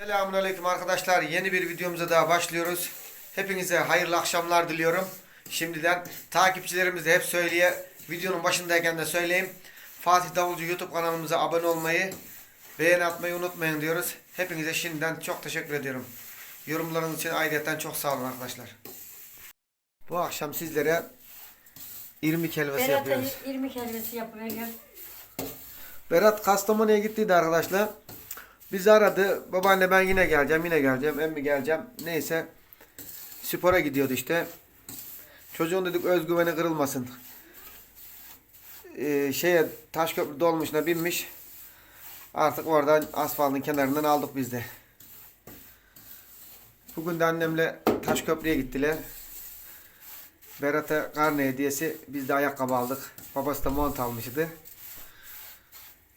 Selamünaleyküm arkadaşlar. Yeni bir videomuza daha başlıyoruz. Hepinize hayırlı akşamlar diliyorum. Şimdiden takipçilerimiz de hep söyleye, videonun başındayken de söyleyeyim. Fatih Davulcu YouTube kanalımıza abone olmayı, beğeni atmayı unutmayın diyoruz. Hepinize şimdiden çok teşekkür ediyorum. Yorumlarınız için ayrıca çok sağ olun arkadaşlar. Bu akşam sizlere irmik helvası Berat'a yapıyoruz. irmik helvası yapıveriyor. Berat Kastamonu'ya gittiydi arkadaşlar. Bizi aradı. Babaanne ben yine geleceğim, yine geleceğim, emmi geleceğim. Neyse. Spora gidiyordu işte. Çocuğun dedik özgüveni kırılmasın. Ee, şeye Taşköprü dolmuşuna binmiş. Artık oradan asfaltın kenarından aldık biz de. Bugün de annemle Taşköprü'ye gittiler. Berat'a karne hediyesi biz de ayakkabı aldık. Babası da mont almıştı.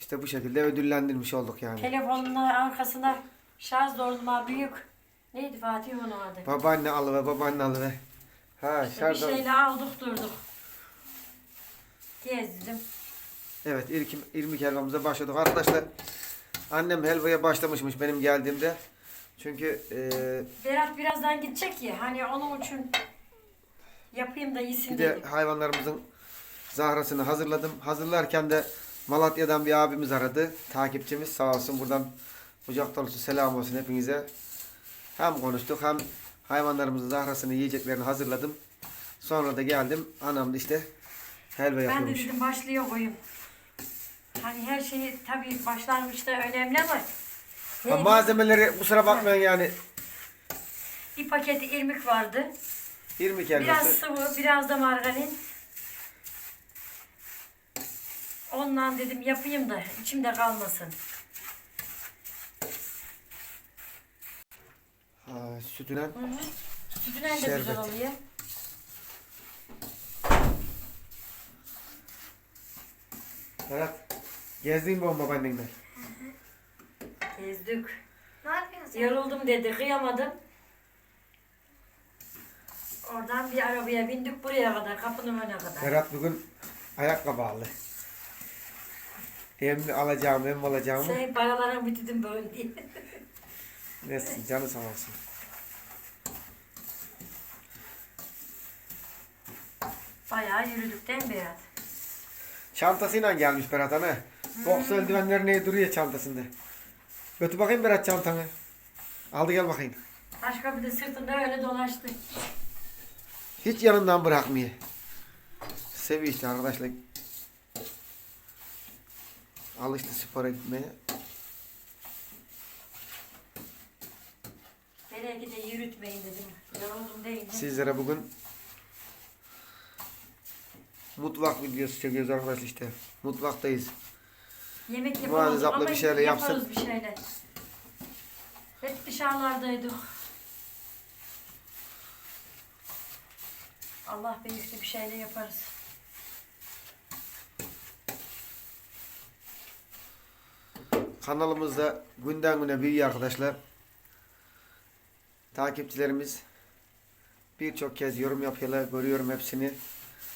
İşte bu şekilde ödüllendirmiş olduk yani. Telefonun arkasına şarj dolma büyük. Neydi Fatih onun adı? Babaanne alıver, babaanne alıver. Ha İşte bir şarjı. şeyle aldık durduk. Gezdim. Evet ilk irmik helvamıza başladık. Arkadaşlar annem helvaya başlamışmış benim geldiğimde. Çünkü e, Berat birazdan gidecek ya hani onun için yapayım da yesin bir de dedim. hayvanlarımızın zahrasını hazırladım. Hazırlarken de Malatya'dan bir abimiz aradı. Takipçimiz sağ olsun buradan kucak dolusu selam olsun hepinize. Hem konuştuk hem hayvanlarımızın zahrasını yiyeceklerini hazırladım. Sonra da geldim. Anam da işte helva Ben de yapıyormuş. dedim başlıyor koyayım. Hani her şeyi tabii başlangıçta önemli ama Ha, Hey, malzemeleri kusura bakmayın yani bir paket irmik vardı. irmik Biraz helvası. sıvı, biraz da margarin. Ondan dedim yapayım da içimde kalmasın. Ha, sütüne Hı hı. Sütünen de Şerbet. güzel oluyor. Berat gezdin mi bomba babaannenle? Gezdik. Ne yapıyorsun? Yoruldum dedi, kıyamadım. Oradan bir arabaya bindik buraya kadar, kapının önüne kadar. Berat bugün ayakkabı aldı. Hem alacağım hem alacağım. Sen paralarını bitirdim böyle diye. Neyse canı sağ olsun. Bayağı yürüdükten Berat. Çantasıyla gelmiş Berat ana. Boks eldivenleri ne duruyor çantasında. Götür bakayım Berat çantanı. Aldı gel bakayım. Başka bir de sırtında öyle dolaştı. Hiç yanından bırakmıyor. Seviyor işte arkadaşlar. Alıştı spora gitmeye. Belki de yürütmeyin dedim. Yoruldum değil mi? Sizlere bugün mutfak videosu çekiyoruz arkadaşlar işte. Mutfaktayız. Yemek Muazzez yapamadık abla ama bir şeyler yaparız yapsın. bir şeyler. Hep dışarılardaydık. Allah büyüktü bir şeyler yaparız. Kanalımızda günden güne büyüyor arkadaşlar. Takipçilerimiz birçok kez yorum yapıyorlar. Görüyorum hepsini.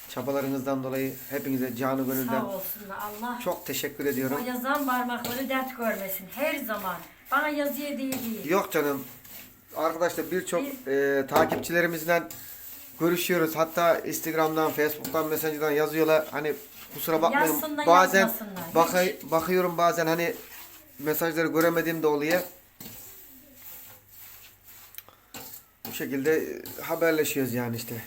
Çabalarınızdan dolayı hepinize canı gönülden Sağ olsunlar Allah. çok teşekkür ediyorum. O yazan parmakları dert görmesin her zaman. Bana yazıya değil değil. Yok canım. Arkadaşlar birçok e, takipçilerimizden görüşüyoruz. Hatta Instagram'dan, Facebook'tan, Messenger'dan yazıyorlar. Hani kusura bakmayın. Yazsınlar, bazen yazmasınlar. bakay, bakıyorum bazen hani mesajları göremediğim de oluyor. Bu şekilde haberleşiyoruz yani işte.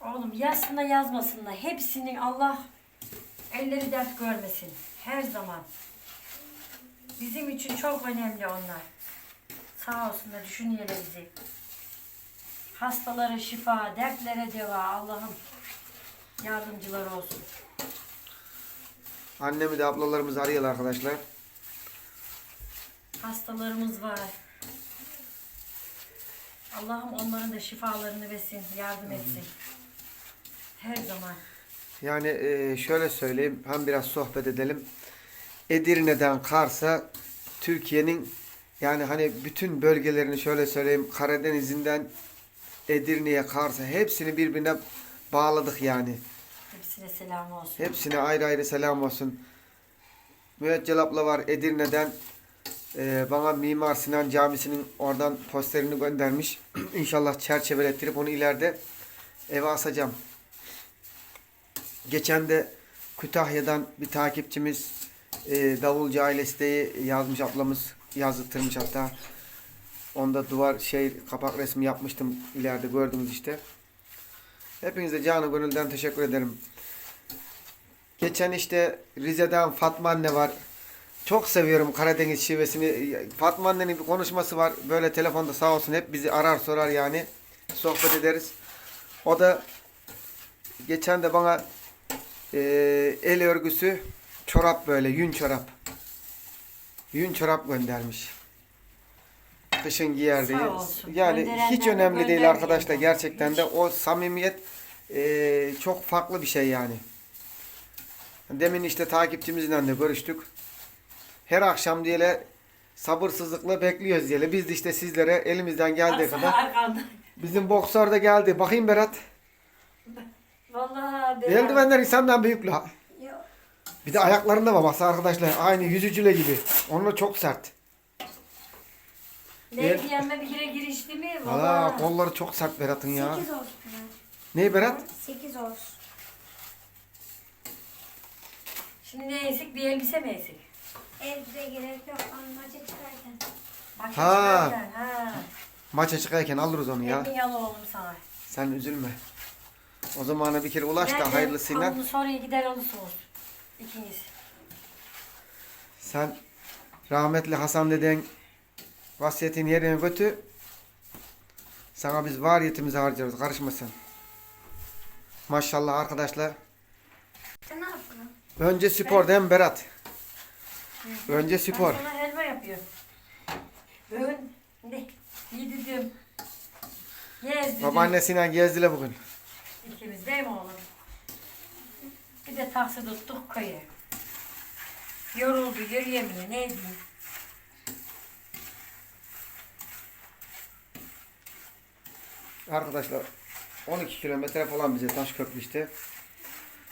Oğlum yazsınlar yazmasınlar. Hepsinin Allah elleri dert görmesin. Her zaman. Bizim için çok önemli onlar. Sağ olsunlar düşünüyorlar bizi. Hastalara şifa, dertlere deva Allah'ım yardımcılar olsun. Annemi de ablalarımız arıyorlar arkadaşlar. Hastalarımız var. Allah'ım onların da şifalarını versin, yardım etsin. Her zaman. Yani e, şöyle söyleyeyim, hem biraz sohbet edelim. Edirne'den Kars'a Türkiye'nin yani hani bütün bölgelerini şöyle söyleyeyim Karadeniz'inden Edirne'ye Kars'a hepsini birbirine bağladık yani. Hepsine selam olsun. Hepsine ayrı ayrı selam olsun. Müeccel abla var Edirne'den. Ee, bana Mimar Sinan Camisi'nin oradan posterini göndermiş. İnşallah çerçevelettirip onu ileride eve asacağım. Geçen de Kütahya'dan bir takipçimiz e, Davulcu ailesi yazmış ablamız yazdırtmış hatta. Onda duvar şey kapak resmi yapmıştım ileride gördünüz işte. Hepinize canı gönülden teşekkür ederim. Geçen işte Rize'den Fatma anne var. Çok seviyorum Karadeniz şivesini. Fatma annenin bir konuşması var. Böyle telefonda sağ olsun hep bizi arar sorar yani. Sohbet ederiz. O da geçen de bana e, el örgüsü çorap böyle yün çorap. Yün çorap göndermiş. Kışın giyer diye. Yani hiç önemli değil arkadaşlar gerçekten de o samimiyet e, çok farklı bir şey yani. Demin işte takipçimizle de görüştük. Her akşam diyeyle sabırsızlıkla bekliyoruz diyeyle. Biz de işte sizlere elimizden geldiği kadar. Bizim boksör de geldi. Bakayım Berat. Vallahi ben- Eldivenler insandan büyük la. Yok. Bir de ayaklarında var baksa arkadaşlar. Aynı yüzücüle gibi. Onunla çok sert. Neydi yanına bir kere girişti mi? Valla Vallahi. kolları çok sert Berat'ın ya. 8 olsun. Ne Berat? 8 olsun. Şimdi ne eksik? Bir elbise mi eksik? Elbise gerek yok. Maça çıkarken. Maşa Ha. çıkarken, Ha. Maça çıkarken alırız onu ya. Elini yalı oğlum sana. Sen üzülme. O zamana bir kere ulaş da hayırlısıyla. Onu sonra gider alırsınız. İkiniz. Sen rahmetli Hasan deden vasiyetin yerine götü. Sana biz variyetimizi harcarız. Karışma sen. Maşallah arkadaşlar. Sen ne yapıyorsun? Önce spor değil mi Berat? Önce spor. Ben sana helva yapıyorum. Bugün ne? Yedirdim. Gezdirdim. Babaannesiyle gezdiler bugün. İkimiz değil mi oğlum? Bir de taksi tuttuk köyü. Yoruldu, yürüyemiyor. Ne diyeyim? Arkadaşlar 12 kilometre falan bize Taşköprü işte.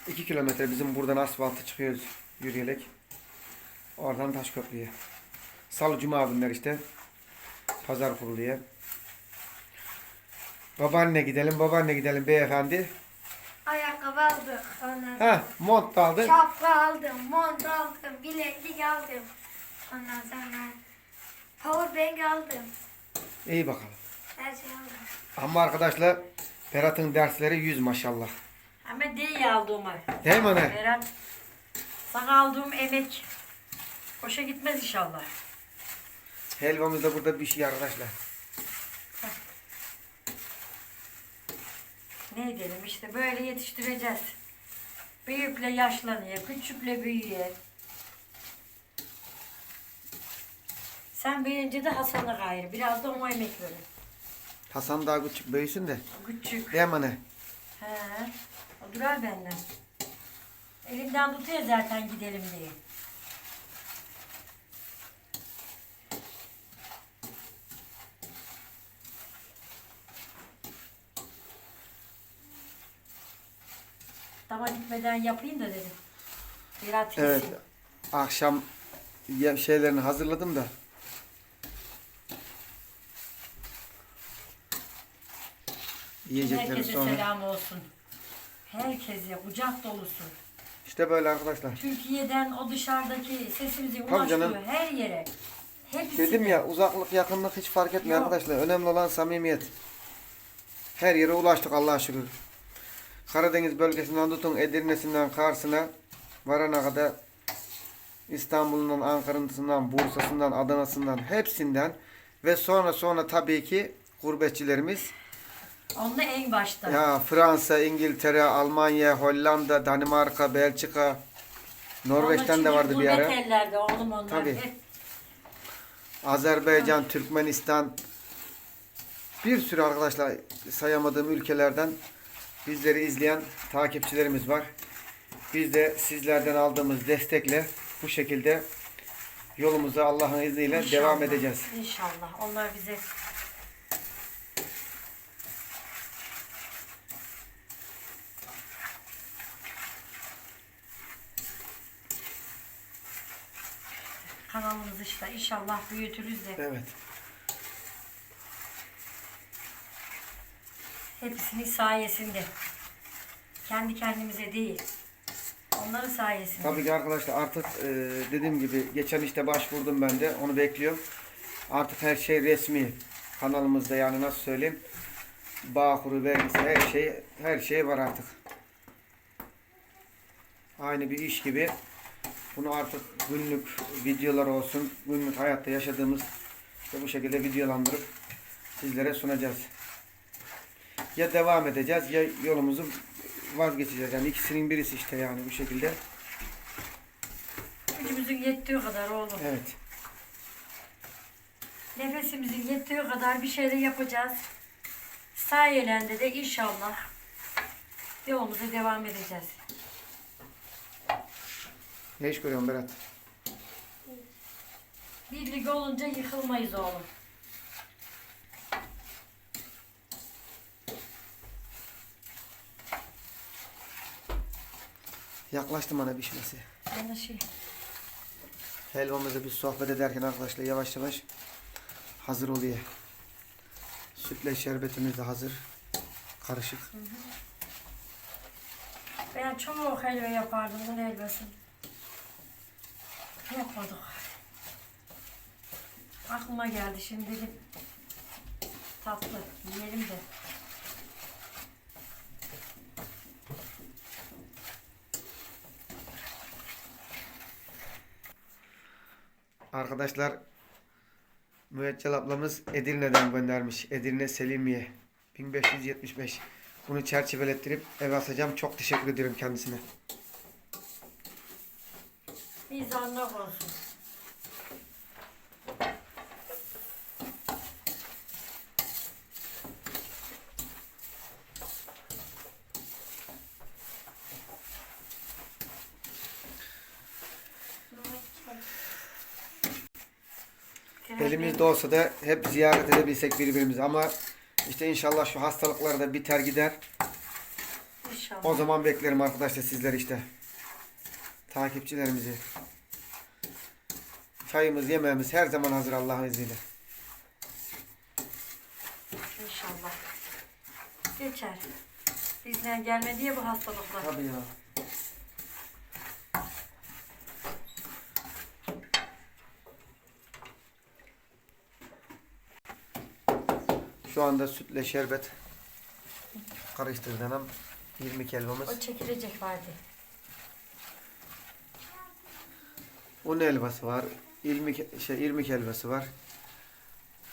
2 kilometre bizim buradan asfaltı çıkıyoruz yürüyerek. Oradan Taşköprü'ye. Salı Cuma günler işte. Pazar kuruluyor. Babaanne gidelim, babaanne gidelim beyefendi. Ayakkabı aldık. Ondan Ha, mont da aldın. şapka aldım. Mont aldım. Bileklik aldım. Ondan sonra powerbank aldım. İyi bakalım. Her şey aldım. Ama arkadaşlar Berat'ın dersleri 100 maşallah. Ama değil aldığımı. Değil mi anne? Berat, sana aldığım emek boşa gitmez inşallah. Helvamız da burada bir şey arkadaşlar. Ne edelim işte böyle yetiştireceğiz. Büyükle yaşlanıyor, küçükle büyüyor. Sen büyüyünce de Hasan'a gayrı. Biraz da ona emek verin. Hasan daha küçük büyüsün de. Küçük. Değil mi anne? He. O durar benden. Elimden tutuyor zaten gidelim diye. Dama gitmeden yapayım da dedim. Biraz Evet. yesin. Akşam ye- şeylerini hazırladım da. Yiyecekleri Herkese sonra. selam olsun. Herkese kucak dolusu. İşte böyle arkadaşlar. Türkiye'den o dışarıdaki sesimizi Tabii canım. her yere. Hepsi Dedim ya uzaklık yakınlık hiç fark etmiyor Yok. arkadaşlar. Önemli olan samimiyet. Her yere ulaştık Allah'a şükür. Karadeniz bölgesinden tutun Edirne'sinden Kars'ına varana kadar İstanbul'un Ankara'sından, Bursa'sından, Adana'sından hepsinden ve sonra sonra tabii ki gurbetçilerimiz Onunla en başta. ya Fransa, İngiltere, Almanya, Hollanda, Danimarka, Belçika, Norveç'ten de vardı bir ara. gurbet ellerde oğlum onlar. Tabii. Hep Azerbaycan, Türkmenistan bir sürü arkadaşlar sayamadığım ülkelerden bizleri izleyen takipçilerimiz var. Biz de sizlerden aldığımız destekle bu şekilde yolumuza Allah'ın izniyle İnşallah, devam edeceğiz. İnşallah. Onlar bize Kanalımız işte inşallah büyütürüz de Evet. Hepsinin sayesinde. Kendi kendimize değil. Onların sayesinde. Tabii ki arkadaşlar artık e, dediğim gibi geçen işte başvurdum ben de onu bekliyorum. Artık her şey resmi kanalımızda yani nasıl söyleyeyim Bağkuru vergisi her şey her şey var artık. Aynı bir iş gibi. Bunu artık günlük videolar olsun, günlük hayatta yaşadığımız ve bu şekilde videolandırıp sizlere sunacağız. Ya devam edeceğiz ya yolumuzu vazgeçeceğiz. Yani ikisinin birisi işte yani bu şekilde. Gücümüzün yettiği kadar oğlum. Evet. Nefesimizin yettiği kadar bir şeyler yapacağız. Sayelende de inşallah yolumuza devam edeceğiz. Ne iş görüyorsun Berat? Birlik olunca yıkılmayız oğlum. Yaklaştı bana pişmesi. Bana şey, Helvamızı bir sohbet ederken arkadaşlar yavaş yavaş hazır oluyor. Sütle şerbetimiz de hazır. Karışık. ben çok helva yapardım bunun helvasını. Yapmadık. Aklıma geldi şimdi dedim. Tatlı yiyelim de. Arkadaşlar Müeccel ablamız Edirne'den göndermiş. Edirne Selimiye 1575. Bunu çerçevelettirip eve asacağım. Çok teşekkür ederim kendisine. Mizanla olsun. Elimizde olsa da hep ziyaret edebilsek birbirimizi ama işte inşallah şu hastalıklar da biter gider. İnşallah. O zaman beklerim arkadaşlar sizler işte. Takipçilerimizi. Çayımız, yemeğimiz her zaman hazır Allah'ın izniyle. İnşallah. Geçer. Bizden gelmedi ya bu hastalıklar. Tabii ya. Şu anda sütle şerbet karıştırdım. 20 helvamız. O çekilecek vardı. Un helvası var. İlmik, şey, irmik helvası var.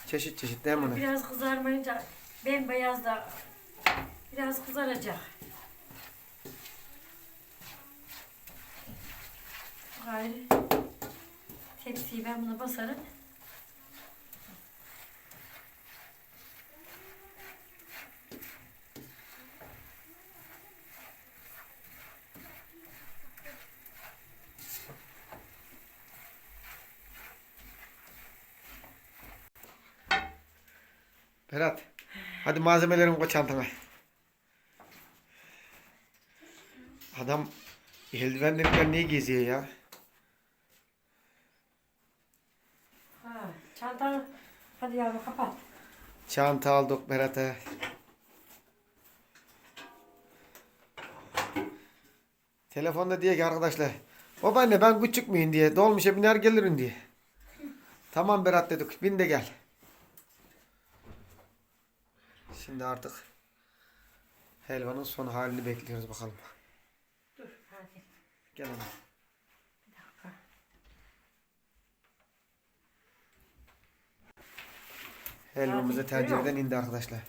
Çeşit çeşit değil mi? Biraz kızarmayınca bembeyaz da biraz kızaracak. Gayrı tepsiyi ben buna basarım. Berat. Hadi malzemelerimi koy çantana. Adam eldivenlerinden niye geziyor ya? Ha, çantanı hadi yavrum kapat. Çanta aldık Berat'a. Telefonda diye ki arkadaşlar. Babaanne ben küçük müyüm diye. Dolmuşa biner gelirim diye. Tamam Berat dedik. Bin de gel. Şimdi artık helvanın son halini bekliyoruz bakalım. Dur hadi. Gel hanım. Helvamızı Hadi, görüyor tencereden indi arkadaşlar.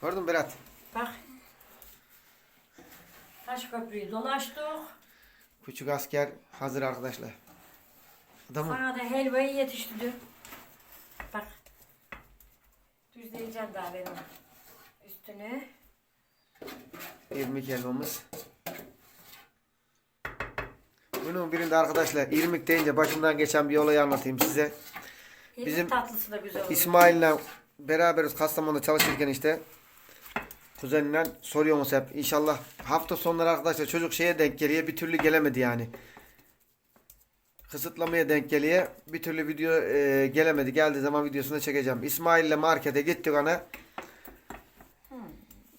Gördün mü Berat? Bak. Taş köprüyü dolaştık. Küçük asker hazır arkadaşlar. Adamın Sana da helvayı yetiştirdim. Bak. Düzleyeceğim daha ben onu. Üstünü. irmik helvamız. Bunun birinde arkadaşlar irmik deyince başımdan geçen bir olayı anlatayım size. Bizim Bizim tatlısı da güzel olur. İsmail'le beraberiz Kastamonu'da çalışırken işte kuzenle soruyoruz hep. İnşallah hafta sonları arkadaşlar çocuk şeye denk geliyor bir türlü gelemedi yani. Kısıtlamaya denk geliyor. Bir türlü video e, gelemedi. Geldiği zaman videosunu çekeceğim. İsmail ile markete gittik ana.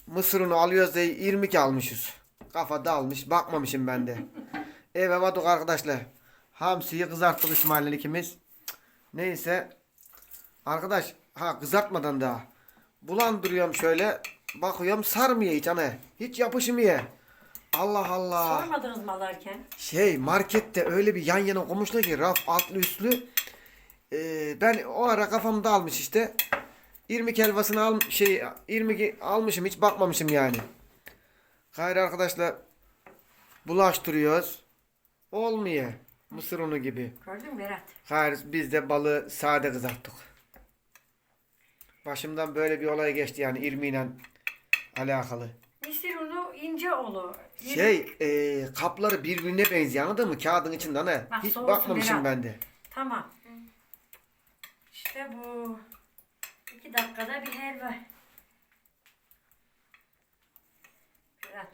Mısırını alıyoruz diye 22 almışız. Kafa dağılmış. Bakmamışım ben de. Eve vardık arkadaşlar. Hamsiyi kızarttık İsmail'le ikimiz. Neyse. Arkadaş ha kızartmadan daha. Bulandırıyorum şöyle. Bakıyorum sarmıyor hiç ana. Hiç yapışmıyor. Allah Allah. Sormadınız mı alarken? Şey markette öyle bir yan yana koymuşlar ki raf altlı üstlü. Ee, ben o ara kafamda almış işte. İrmik helvasını al şey irmik almışım hiç bakmamışım yani. Hayır arkadaşlar bulaştırıyoruz. Olmuyor. Mısır unu gibi. Gördün mü Berat? Hayır biz de balığı sade kızarttık. Başımdan böyle bir olay geçti yani irmiyle alakalı. İnce olur. Şey e, kapları birbirine benziyor anladın mı? Kağıdın içinde ne? Bak, Hiç soğusun bakmamışım biraz. ben de. Tamam. İşte bu. İki dakikada bir helva. Berat.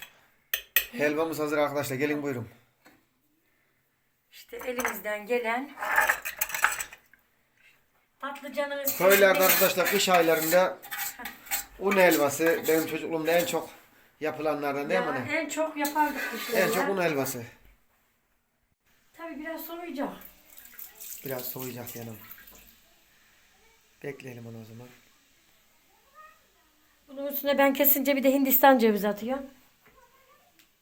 Helvamız hazır arkadaşlar. Gelin buyurun. İşte elimizden gelen patlıcanın Köylerde arkadaşlar kış aylarında un helvası benim çocukluğumda en çok yapılanlardan değil mi? Ya, anne? en çok yapardık bu En çok un helvası. Tabii biraz soğuyacak. Biraz soğuyacak yanım. Bekleyelim onu o zaman. Bunun üstüne ben kesince bir de Hindistan cevizi atıyorum.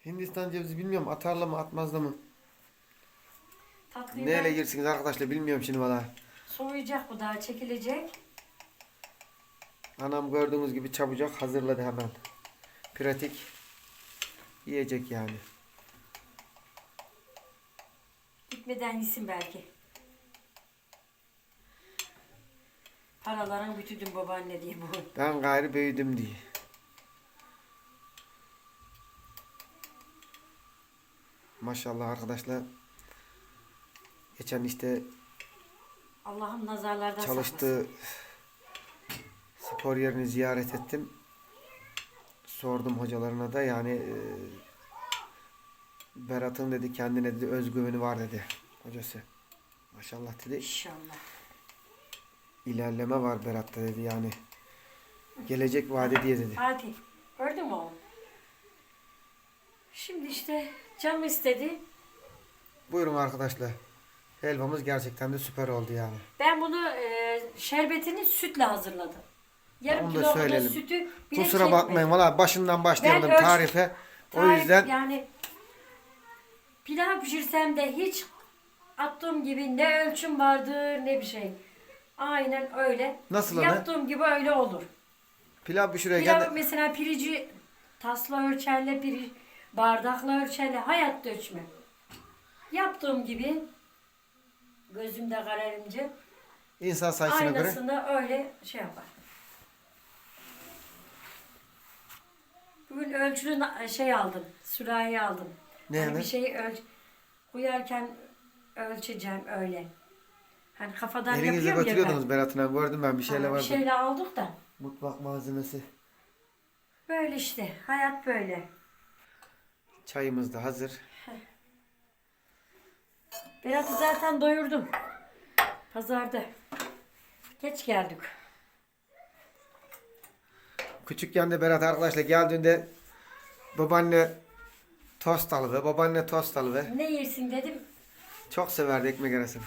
Hindistan cevizi bilmiyorum atarla mı atmazla mı? Tatlıyı Neyle ben- girsiniz arkadaşlar bilmiyorum şimdi valla. soğuyacak bu daha çekilecek. Anam gördüğünüz gibi çabucak hazırladı hemen. Pratik. Yiyecek yani. Gitmeden yesin belki. Paraların bütüdün babaanne diye bu. Ben gayrı büyüdüm diye. Maşallah arkadaşlar. Geçen işte Allah'ım nazarlardan saklasın. çalıştığı spor yerini ziyaret ettim. Sordum hocalarına da yani e, Berat'ın dedi kendine dedi özgüveni var dedi hocası. Maşallah dedi. İnşallah. ilerleme var Berat'ta dedi yani. Gelecek vaadi diye dedi. Fatih gördün mü oğlum? Şimdi işte canım istedi. Buyurun arkadaşlar. Helvamız gerçekten de süper oldu yani. Ben bunu e, şerbetini sütle hazırladım. Yarım Onu da kilo söyleyelim. sütü bile Kusura çekmedi. bakmayın valla başından başlayalım Ben ölç- tarife. O Tarif yüzden yani pilav pişirsem de hiç attığım gibi ne ölçüm vardır ne bir şey. Aynen öyle. Nasıl ana? Yaptığım gibi öyle olur. pilav pişirirken Pilav de mesela pirici tasla ölçerle, piri, bardakla ölçerle hayatta ölçme. Yaptığım gibi gözümde kararınca insan sayısına göre aynasını öyle şey yapar. Bugün ölçülü na- şey aldım, sürahi aldım. Ne hani bir şey ölç, uyarken ölçeceğim öyle. Hani kafadan elinize yapıyorum ya ben. götürüyordunuz Berat'ına gördüm ben bir şeyler Ha, bir vardı. şeyle aldık da. Mutfak malzemesi. Böyle işte, hayat böyle. Çayımız da hazır. Berat'ı zaten doyurdum. Pazarda. Geç geldik. Küçükken de Berat arkadaşlar geldiğinde babaanne tost alıver, babaanne tost alıver. Ne yersin dedim. Çok severdi ekmek arasını.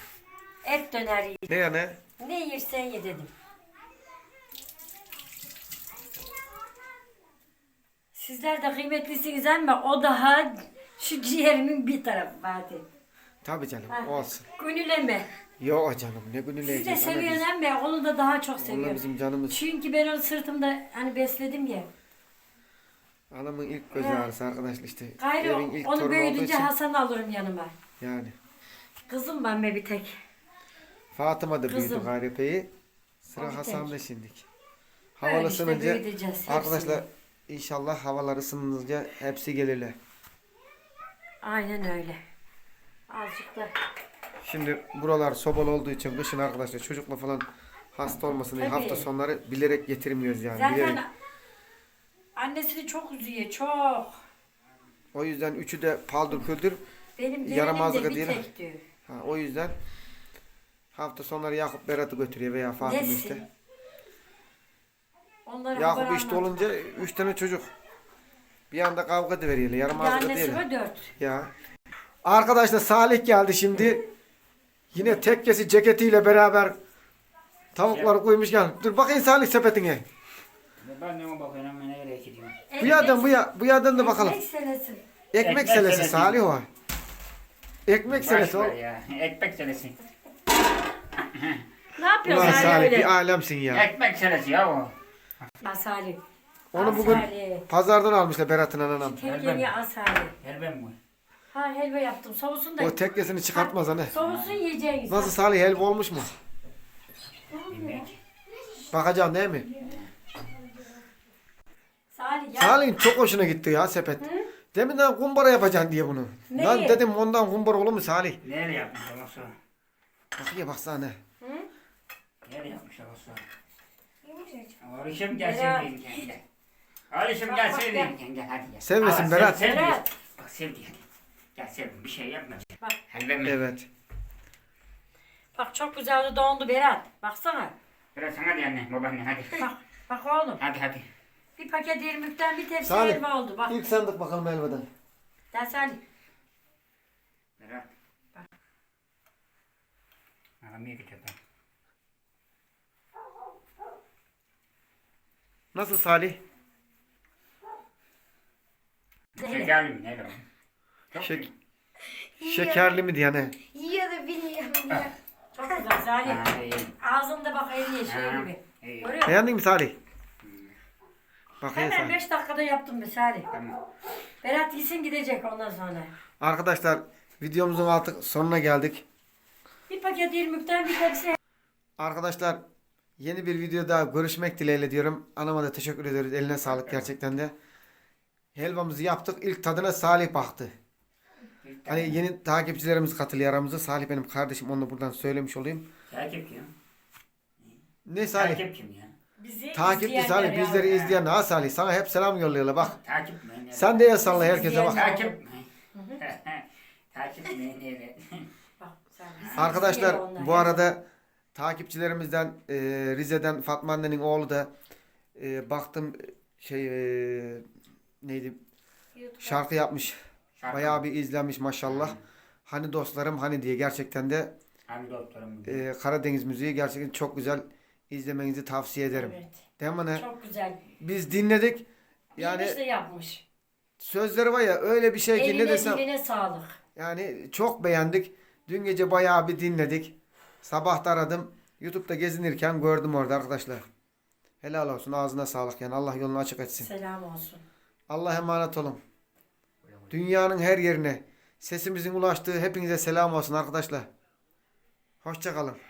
Et döner ye. Ne yani? Ne yersen ye dedim. Sizler de kıymetlisiniz ama o daha şu ciğerimin bir tarafı Fatih. Tabii canım Ha. olsun. Gönüleme. Yok canım ne günü Siz de leyeceğiz. Ana seviyorsun biz- ama onu da daha çok Onlar seviyorum. bizim canımız. Çünkü ben onu sırtımda hani besledim ya. Anamın ilk göz ağrısı arkadaşlar işte. Gayrı Evin ilk onu torunu olduğu büyüdünce için. Hasan alırım yanıma. Yani. Kızım ben be bir tek. Fatıma da büyüdü Kızım. gayrepeyi. Sıra O bir Hasan'da şimdik. Havalı işte ısınınca büyüteceğiz hepsini. arkadaşlar inşallah havalar ısınınca hepsi gelirler. Aynen öyle. Azıcık da. Şimdi buralar sobalı olduğu için kışın arkadaşlar çocukla falan hasta olmasın diye Tabii. hafta sonları bilerek getirmiyoruz yani. Zaten Bilerek. annesini çok üzüyor, çok. O yüzden üçü de paldır küldür. Benim Yaramazlık gelinim de bir tek diyor. Ha, o yüzden hafta sonları Yakup Berat'ı götürüyor veya Fatih Nesin? işte. Onları Yakup işte olunca üç tane çocuk. Bir anda kavga veriyorlar. Yarım Bir ağızlı annesi değil. var dört. Ya. Arkadaşlar Salih geldi şimdi. Yine tekkesi ceketiyle beraber tavukları koymuş gel. Dur bakayım Salih sepetine. Ben de ona bakıyorum ben nereye gidiyorum. Bu yerden bu ya bu yerden de bakalım. Ekmek senesi. Ekmek Ekmek selesi selesi. Salih o. Ekmek selesi o. Ya. Ekmek selesi. Ne yapıyorsun Ulan Salih Salih öyle? bir alemsin ya. Ekmek selesi ya o. Ya Salih. Onu Al bugün Salih. pazardan almışlar Berat'ın anam. Tek yeni al Salih. Gel ben bu. Ha helva yaptım. Soğusun da. O tekkesini çıkartmaz hani. Soğusun yiyeceğiz. Nasıl Salih helva olmuş mu? Bakacaksın değil mi? Salih ya. Salih'in çok hoşuna gitti ya sepet. Deminden kumbara yapacaksın diye bunu. Neyi? Lan dedim ondan kumbara olur mu Salih? Nereye yapmış olsa? Bakıyor baksana. Nereye yapmış olsa? Yumuşacık. Alışım gelsin. Alışım gelsin gel hadi gel. Sevmesin Berat. sev diyor. Berat. Bak sev diyor. Sev bir şey yapma. Bak. Helva mı? Evet. Bak çok güzel dondu Berat. Baksana. Biraz sana diye anne babaanne hadi. Bak. Bak oğlum. Hadi hadi. Bir paket irmikten bir tepsi Salih. helva oldu. Bak. İlk sandık bakalım helvadan. Gel Salih. Berat. Bak. Aramaya gidiyor ben. Nasıl Salih? Şekerli mi? Ne Şek şekerli mi diye ne? Yiyor da bilmiyorum ya. Çok güzel Salih. İyi. Ağzında bak şey Ha, gibi. iyi. Görüyor musun? Beğendin mi Salih? Bakayım Hemen Salih. 5 dakikada yaptım be Salih. Tamam. Berat gitsin gidecek ondan sonra. Arkadaşlar videomuzun artık sonuna geldik. Bir paket irmikten bir tepsi Arkadaşlar yeni bir video daha görüşmek dileğiyle diyorum. Anama da teşekkür ederiz. Eline sağlık gerçekten de. Helvamızı yaptık. İlk tadına Salih baktı. Hani yeni takipçilerimiz katılıyor aramıza. Salih benim kardeşim. Onu da buradan söylemiş olayım. Takip kim? Ne Salih? Takip kim ya? bizi Takipçi izleyenler Salih. ya. Bizleri izleyen ha Salih. Sana hep selam yolluyorlar bak. Takip mi? Ne? Sen de el salla herkese bak. Takip mi? Takip mi? Ne? Bak, Salih. Arkadaşlar onlar. bu arada takipçilerimizden e, Rize'den Fatma annenin oğlu da e, baktım şey e, neydi şarkı yapmış. Şarkı. Bayağı bir izlenmiş maşallah. Hani dostlarım hani diye gerçekten de Hani doktorum. e, Karadeniz müziği gerçekten çok güzel izlemenizi tavsiye ederim. Evet. Değil mi ne? Çok güzel. Biz dinledik. Yani Yani de yapmış. sözleri var ya öyle bir şey ki Eline ne desem diline sağlık. yani çok beğendik. Dün gece bayağı bir dinledik. Sabah da aradım. YouTube'da gezinirken gördüm orada arkadaşlar. Helal olsun ağzına sağlık yani Allah yolunu açık etsin. Selam olsun. Allah emanet olun. Dünyanın her yerine sesimizin ulaştığı hepinize selam olsun arkadaşlar. Hoşçakalın.